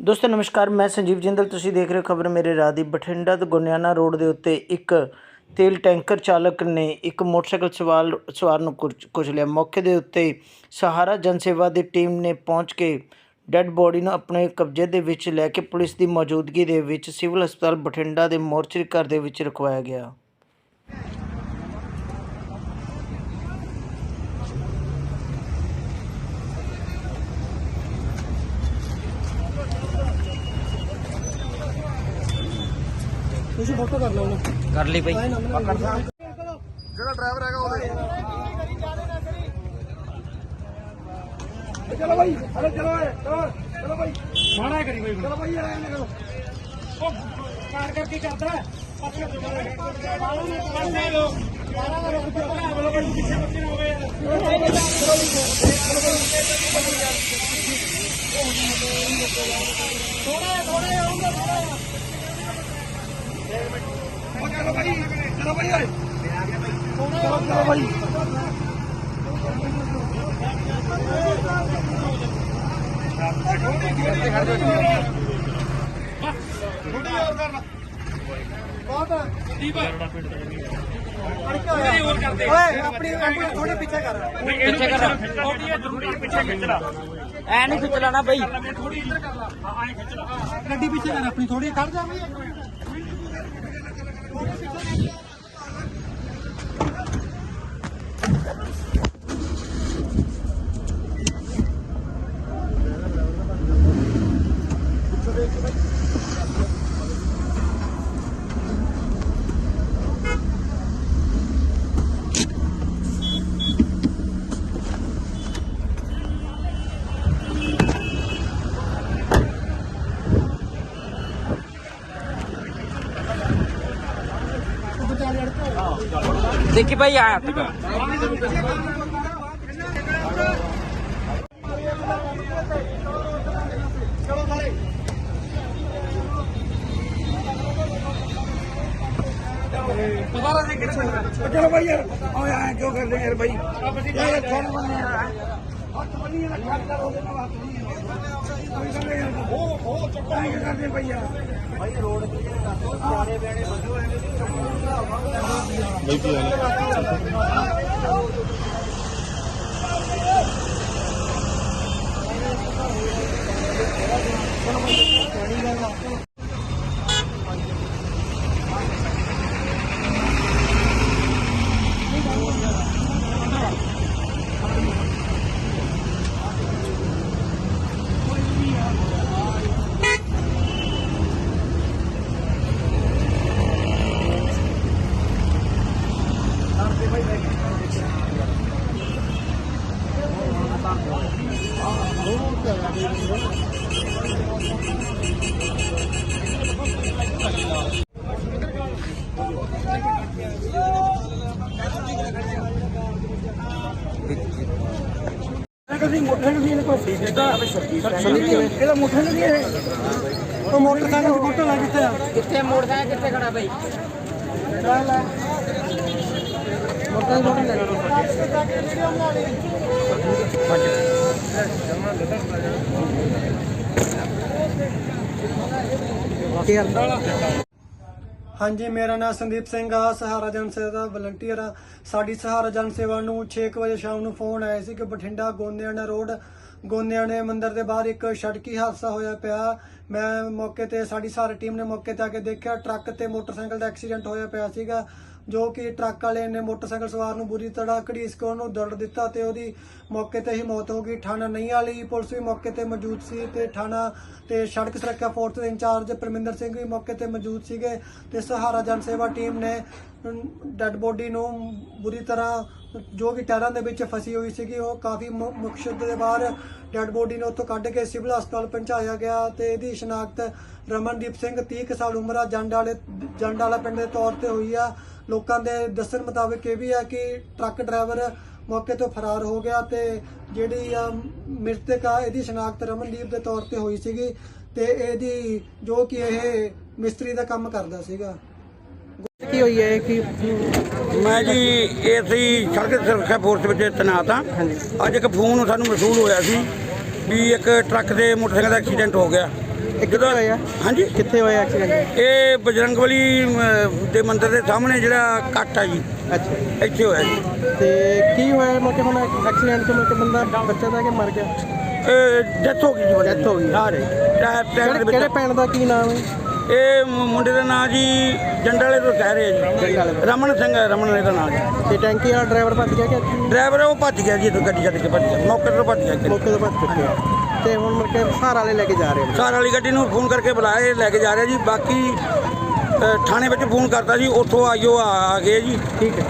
ਦੋਸਤੋ, ਨਮਸਕਾਰ, ਮੈਂ ਸੰਜੀਵ ਜਿੰਦਲ। ਤੁਸੀਂ ਦੇਖ ਰਹੇ ਹੋ ਖਬਰ ਮੇਰੇ ਰਾਹ ਦੀ। ਬਠਿੰਡਾ ਤੋਂ ਗੁਨਿਆਣਾ ਰੋਡ ਦੇ ਉੱਤੇ ਇੱਕ ਤੇਲ ਟੈਂਕਰ ਚਾਲਕ ਨੇ ਇੱਕ ਮੋਟਰਸਾਈਕਲ ਸਵਾਰ ਸਵਾਰ ਨੂੰ ਕੁਚ- ਕੁਚਲਿਆ ਮੌਕੇ ਦੇ ਉੱਤੇ ਸਹਾਰਾ ਜਨ ਸੇਵਾ ਦੀ ਟੀਮ ਨੇ ਪਹੁੰਚ ਕੇ ਡੈੱਡ ਬੋਡੀ ਨੂੰ ਆਪਣੇ ਕਬਜ਼ੇ ਦੇ ਵਿੱਚ ਲੈ ਕੇ ਪੁਲਿਸ ਦੀ ਮੌਜੂਦਗੀ ਦੇ ਵਿੱਚ ਸਿਵਲ ਹਸਪਤਾਲ ਬਠਿੰਡਾ ਦੇ ਮੋਰਚਰੀ ਘਰ ਦੇ ਵਿੱਚ ਰਖਵਾਇਆ ਗਿਆ। ਤੁਸੀਂ ਫੋਟੋ ਕਰ ਲਓ ਨਾ ਕਰ ਲਈ ਬਈ। ਜਿਹੜਾ ਡਰਾਈਵਰ ਹੈਗਾ ਉਹਦੇ। ਚਲੋ ਭਾਈ ਅਰੇ ਚਲੋ ਏ, ਚਲੋ ਚਲੋ ਭਾਈ ਮਾਣਾ ਕਰੀ ਭਾਈ ਚਲੋ ਭਾਈ ਆਏ ਨਾ ਕਰੋ। ਉਹ ਕਾਰ ਕਰ ਕੀ ਕਰਦਾ ਤੋਂ ਮਾਰੋ ਨਾ ਪਾਸੇ ਲੋ ਮਾਰਾ ਨਾ ਰੁਕ ਜਾ ਬੋਲੋ ਭਾਈ ਪਿੱਛੇ ਬੱਚੇ ਨਾ ਹੋਵੇ ਯਾਰ ਥੋੜਾ ਥੋੜਾ ਆਉਂਗਾ ਥੋੜਾ ਚਲੋ ਭਾਈ ਚਲੋ ਭਾਈ ਓਏ। ਚਲੋ ਚਲੋ ਭਾਈ। ਓਏ ਆਪਣੀ ਆਪਣੀ ਥੋੜੇ ਪਿੱਛੇ ਕਰ ਪਿੱਛੇ ਕਰ ਐ ਨਹੀਂ ਖਿੱਚ ਲੈਣਾ ਬਈ ਗੱਡੀ ਪਿੱਛੇ ਕਰ ਆਪਣੀ ਥੋੜੀ ਖੜ ਜਾ। ਬਈ ਦੇਖੀ ਭਾਈ ਆਇਆ ਤੱਕ ਚਲੋ ਭਾਈ ਯਾਰ ਓਏ ਆਏ ਕਿਉਂ ਕਰਦੇ ਯਾਰ ਭਾਈ ਯਾਰ ਛੋੜ ਬੰਨੇ ਯਾਰ ਹੱਥ ਬੰਨੀ ਯਾਰ ਹੱਥ ਕਰੋ ਉਹਦੇ ਹੱਥ ਨਹੀਂ ਕੋਈ ਗੱਲ ਨਹੀਂ ਯਾਰ ਉਹ ਉਹ ਚੱਕਰ ਨਹੀਂ ਕਰਦੇ ਭਾਈ ਯਾਰ ਭਾਈ ਰੋਡ ਤੇ ਦੱਸੋ ਮੋਟਰਸਾਈਕਲ ਦੀ ਕੋਈ ਸੀ ਜਿੱਦਾਂ ਇਹਦਾ ਮੋਟਰਸਾਈਕਲ ਦੀ ਇਹ ਉਹ ਮੋਟਰਸਾਈਕਲ ਦੀ ਫੋਟੋ ਕਿੱਥੇ ਆ ਕਿੱਥੇ ਮੋਟਰਸਾਈਕਲ ਕਿੱਥੇ ਖੜਾ ਬਈ? ਮੋਟਰਸਾਈਕਲ ਲੈ। ਲਓ ਹਾਂਜੀ, ਮੇਰਾ ਨਾਮ ਸੰਦੀਪ ਸਿੰਘ ਆ, ਸਹਾਰਾ ਜਨ ਸੇਵਾ ਦਾ ਵਲੰਟੀਅਰ ਆ। ਸਾਡੀ ਸਹਾਰਾ ਜਨ ਸੇਵਾ ਨੂੰ 6 ਵਜੇ ਸ਼ਾਮ ਨੂੰ ਫੋਨ ਆਇਆ ਸੀ ਕਿ ਬਠਿੰਡਾ ਗੋਨਿਆਣਾ ਰੋਡ ਗੋਨਿਆਣੇ ਮੰਦਿਰ ਦੇ ਬਾਹਰ ਇੱਕ ਸੜਕੀ ਹਾਦਸਾ ਹੋਇਆ ਪਿਆ। ਮੈਂ ਮੌਕੇ ਤੇ, ਸਾਡੀ ਸਾਰੀ ਟੀਮ ਨੇ ਮੌਕੇ ਤੇ ਆ ਕੇ ਦੇਖਿਆ, ਟਰੱਕ ਤੇ ਮੋਟਰਸਾਈਕਲ ਦਾ ਐਕਸੀਡੈਂਟ ਹੋਇਆ ਪਿਆ ਸੀਗਾ, ਜੋ ਕਿ ਟਰੱਕ ਵਾਲੇ ਨੇ ਮੋਟਰਸਾਈਕਲ ਸਵਾਰ ਨੂੰ ਬੁਰੀ ਤਰ੍ਹਾਂ ਘੜੀਸ ਕੇ ਉਹਨੂੰ ਦਰੜ ਦਿੱਤਾ ਤੇ ਉਹਦੀ ਮੌਕੇ ਤੇ ਹੀ ਮੌਤ ਹੋ ਗਈ। ਥਾਣਾ ਨਹੀਂ ਵਾਲੀ ਪੁਲਿਸ ਵੀ ਮੌਕੇ ਤੇ ਮੌਜੂਦ ਸੀ ਤੇ ਥਾਣਾ ਤੇ ਸੜਕ ਸੁਰੱਖਿਆ ਫੋਰਸ ਦੇ ਇੰਚਾਰਜ ਪਰਮਿੰਦਰ ਸਿੰਘ ਵੀ ਮੌਕੇ ਤੇ ਮੌਜੂਦ ਸੀਗੇ ਤੇ ਸਹਾਰਾ ਜਨ ਸੇਵਾ ਟੀਮ ਨੇ ਡੈੱਡ ਬੋਡੀ ਨੂੰ ਬੁਰੀ ਤਰ੍ਹਾਂ ਜੋ ਕਿ ਟਾਇਰਾਂ ਦੇ ਵਿੱਚ ਫਸੀ ਹੋਈ ਸੀਗੀ, ਉਹ ਕਾਫੀ ਮੁ- ਮੁਕਸ਼ਦ ਦੇ ਬਾਹਰ ਡੈੱਡ ਬੋਡੀ ਨੂੰ ਉੱਥੋਂ ਕੱਢ ਕੇ ਸਿਵਲ ਹਸਪਤਾਲ ਪਹੁੰਚਾਇਆ ਗਿਆ ਤੇ ਇਹਦੀ ਸ਼ਨਾਖਤ ਰਮਨਦੀਪ ਸਿੰਘ 30 ਕੁ ਸਾਲ ਉਮਰ ਆ, ਜੰਡ ਵਾਲੇ, ਜੰਡ ਵਾਲਾ ਪਿੰਡ ਦੇ ਤੌਰ ਤੇ ਹੋਈ ਆ। ਲੋਕਾਂ ਦੇ ਦੱਸਣ ਮੁਤਾਬਕ ਇਹ ਵੀ ਆ ਕਿ ਟਰੱਕ ਡਰਾਈਵਰ ਮੌਕੇ ਤੋਂ ਫਰਾਰ ਹੋ ਗਿਆ ਤੇ ਜਿਹੜੀ ਆ ਮ੍ਰਿਤਕ ਆ, ਇਹਦੀ ਸ਼ਨਾਖਤ ਰਮਨਦੀਪ ਦੇ ਤੌਰ ਤੇ ਹੋਈ ਸੀਗੀ ਤੇ ਇਹਦੀ ਜੋ ਕਿ ਇਹ ਮਿਸਤਰੀ ਦਾ ਕੰਮ ਕਰਦਾ ਸੀਗਾ। ਕੀ ਹੋਈ ਹੈ? ਕਿ ਮੈਂ ਜੀ ਏਸੀ ਸੜਕ ਸੁਰੱਖਿਆ ਫੋਰਸ ਵਿੱਚ ਤੈਨਾਤ ਹਾਂ। ਅੱਜ ਇੱਕ ਫੋਨ ਸਾਨੂੰ ਮਸੂਲ ਹੋਇਆ ਸੀ ਵੀ ਇੱਕ ਟਰੱਕ ਦੇ ਮੋਟਰਸਾਈਕਲ ਦਾ ਐਕਸੀਡੈਂਟ ਹੋ ਗਿਆ। ਜਦੋਂ ਹੋਇਆ? ਹਾਂਜੀ। ਕਿੱਥੇ ਹੋਇਆ ਐਕਸੀਡੈਂਟ? ਇਹ ਬਜਰੰਗਬਲੀ ਅਮ, ਦੇ ਮੰਦਿਰ ਦੇ ਸਾਹਮਣੇ ਜਿਹੜਾ ਕੱਟ ਆ ਜੀ। ਅੱਛਾ। ਇੱਥੇ ਹੋਇਆ ਜੀ। ਤੇ ਕੀ ਹੋਇਆ? ਮਤਲਬ ਹੁਣ ਐਕਸੀਡੈਂਟ ਚ ਮਤਲਬ ਬੰਦਾ ਬੱਚਾ ਦਾ ਕਿ ਮਰ ਗਿਆ? ਇਹ ਡੈਥ ਹੋ ਗਈ ਜੀ। Death ਹੋ ਗਈ। ਹਾਂ ਜੀ। ਕਿਹੜੇ ਪਿੰਡ ਦਾ ਕੀ ਨਾਮ ਹੈ? ਇਹ ਮੁੰਡੇ ਦਾ ਨਾਂ ਜੀ ਜੰਡਾਲੇ ਤੋਂ ਕਹਿ ਰਹੇ ਆ ਜੀ। ਰਮਨ ਸਿੰਘ ਹੈ ਰਮਨ ਇਹਦਾ ਨਾਂ ਜੀ। ਤੇ ਟੈਂਕੀ ਵਾਲਾ ਡਰਾਈਵਰ ਭੱਜ ਗਿਆ ਕਿ ਡਰਾਈਵਰ ਉਹ ਭੱਜ ਗਿਆ ਜੀ ਇੱਥੋਂ ਗੱਡੀ ਛੱਡ ਕੇ ਭੱਜ ਗਿਆ। ਮੌਕੇ ਤੋਂ ਭੱਜ ਗਿਆ ਮੌਕੇ ਤੋਂ ਭੱਜ ਚੁੱਕਿਆ। ਤੇ ਹੁਣ ਮੁੜ ਕੇ ਸਹਾਰਾ ਵਾਲੇ ਲੈ ਕੇ ਜਾ ਰਹੇ ਕਾਰ ਵਾਲੀ ਗੱਡੀ ਨੂੰ ਫੋਨ ਕਰਕੇ ਬੁਲਾਏ ਲੈ ਕੇ ਜਾ ਰਿਹਾ ਜੀ। ਬਾਕੀ ਥਾਣੇ ਵਿੱਚ ਫੋਨ ਕਰਤਾ ਜੀ ਉੱਥੋਂ ਆਇਓ ਆ ਗਏ ਜੀ। ਠੀਕ ਹੈ।